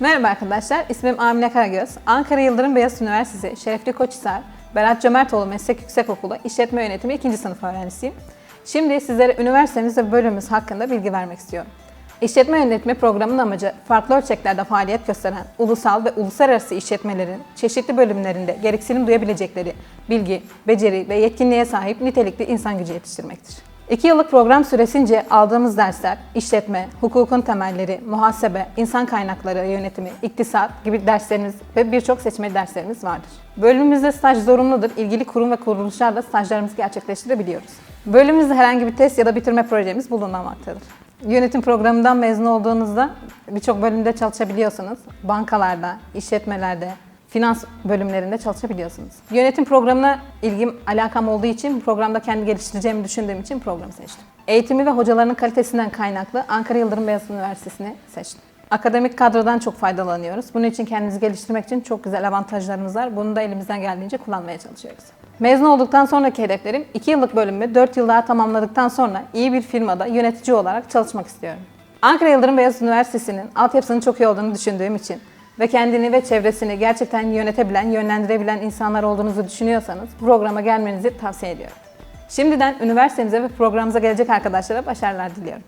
Merhaba arkadaşlar, ismim Amine Karagöz. Ankara Yıldırım Beyazıt Üniversitesi Şerefli Koçhisar, Berat Cömertoğlu Meslek Yüksekokulu İşletme Yönetimi 2. sınıf öğrencisiyim. Şimdi sizlere üniversitemiz ve bölümümüz hakkında bilgi vermek istiyorum. İşletme yönetimi programının amacı farklı ölçeklerde faaliyet gösteren ulusal ve uluslararası işletmelerin çeşitli bölümlerinde gereksinim duyabilecekleri bilgi, beceri ve yetkinliğe sahip nitelikli insan gücü yetiştirmektir. İki yıllık program süresince aldığımız dersler, işletme, hukukun temelleri, muhasebe, insan kaynakları yönetimi, iktisat gibi derslerimiz ve birçok seçmeli derslerimiz vardır. Bölümümüzde staj zorunludur. İlgili kurum ve kuruluşlarla stajlarımızı gerçekleştirebiliyoruz. Bölümümüzde herhangi bir test ya da bitirme projemiz bulunmamaktadır. Yönetim programından mezun olduğunuzda birçok bölümde çalışabiliyorsunuz. Bankalarda, işletmelerde, finans bölümlerinde çalışabiliyorsunuz. Yönetim programına ilgim, alakam olduğu için programda kendi geliştireceğimi düşündüğüm için programı seçtim. Eğitimi ve hocalarının kalitesinden kaynaklı Ankara Yıldırım Beyazıt Üniversitesi'ni seçtim. Akademik kadrodan çok faydalanıyoruz. Bunun için kendimizi geliştirmek için çok güzel avantajlarımız var. Bunu da elimizden geldiğince kullanmaya çalışıyoruz. Mezun olduktan sonraki hedeflerim 2 yıllık bölümümü 4 yıl daha tamamladıktan sonra iyi bir firmada yönetici olarak çalışmak istiyorum. Ankara Yıldırım Beyazıt Üniversitesi'nin altyapısının çok iyi olduğunu düşündüğüm için ve kendini ve çevresini gerçekten yönetebilen, yönlendirebilen insanlar olduğunuzu düşünüyorsanız programa gelmenizi tavsiye ediyorum. Şimdiden üniversitemize ve programımıza gelecek arkadaşlara başarılar diliyorum.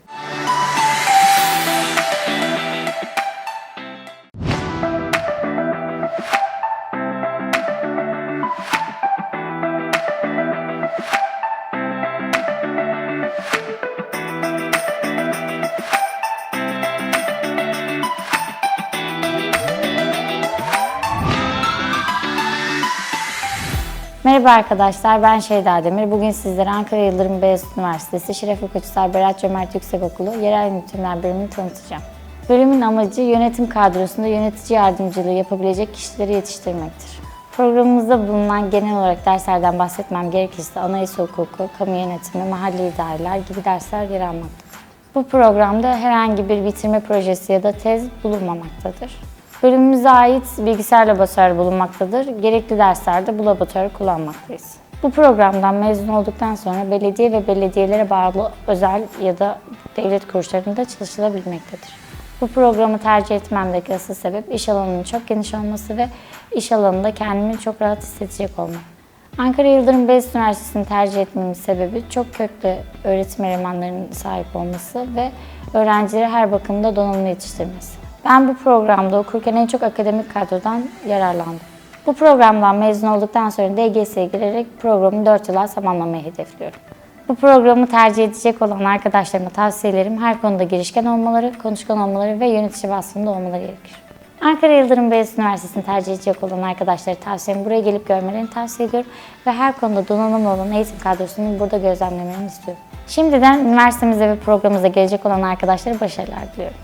Merhaba arkadaşlar, ben Şeyda Demir. Bugün sizlere Ankara Yıldırım Beyazıt Üniversitesi Şerefli Koçhisar Berat Cömert Yüksekokulu Yerel Yönetimler Bölümünü tanıtacağım. Bölümün amacı yönetim kadrosunda yönetici yardımcılığı yapabilecek kişileri yetiştirmektir. Programımızda bulunan genel olarak derslerden bahsetmem gerekirse anayasa hukuku, kamu yönetimi, mahalli idareler gibi dersler yer almaktadır. Bu programda herhangi bir bitirme projesi ya da tez bulunmamaktadır. Bölümümüze ait bilgisayar laboratuvarı bulunmaktadır. Gerekli derslerde bu laboratuvarı kullanmaktayız. Bu programdan mezun olduktan sonra belediye ve belediyelere bağlı özel ya da devlet kuruluşlarında çalışılabilmektedir. Bu programı tercih etmemdeki asıl sebep iş alanının çok geniş olması ve iş alanında kendimi çok rahat hissedecek olmam. Ankara Yıldırım Beyazıt Üniversitesi'ni tercih etmemin sebebi çok köklü öğretim elemanlarının sahip olması ve öğrencileri her bakımda donanımlı yetiştirmesi. Ben bu programda okurken en çok akademik kadrodan yararlandım. Bu programdan mezun olduktan sonra DGS'ye girerek programı 4 yıla tamamlamayı hedefliyorum. Bu programı tercih edecek olan arkadaşlarıma tavsiyelerim her konuda girişken olmaları, konuşkan olmaları ve yönetici vasfında olmaları gerekir. Ankara Yıldırım Beyazıt Üniversitesi'ni tercih edecek olan arkadaşları tavsiyem buraya gelip görmelerini tavsiye ediyorum ve her konuda donanımlı olan eğitim kadrosunu burada gözlemlemelerini istiyorum. Şimdiden üniversitemize ve programımıza gelecek olan arkadaşlara başarılar diliyorum.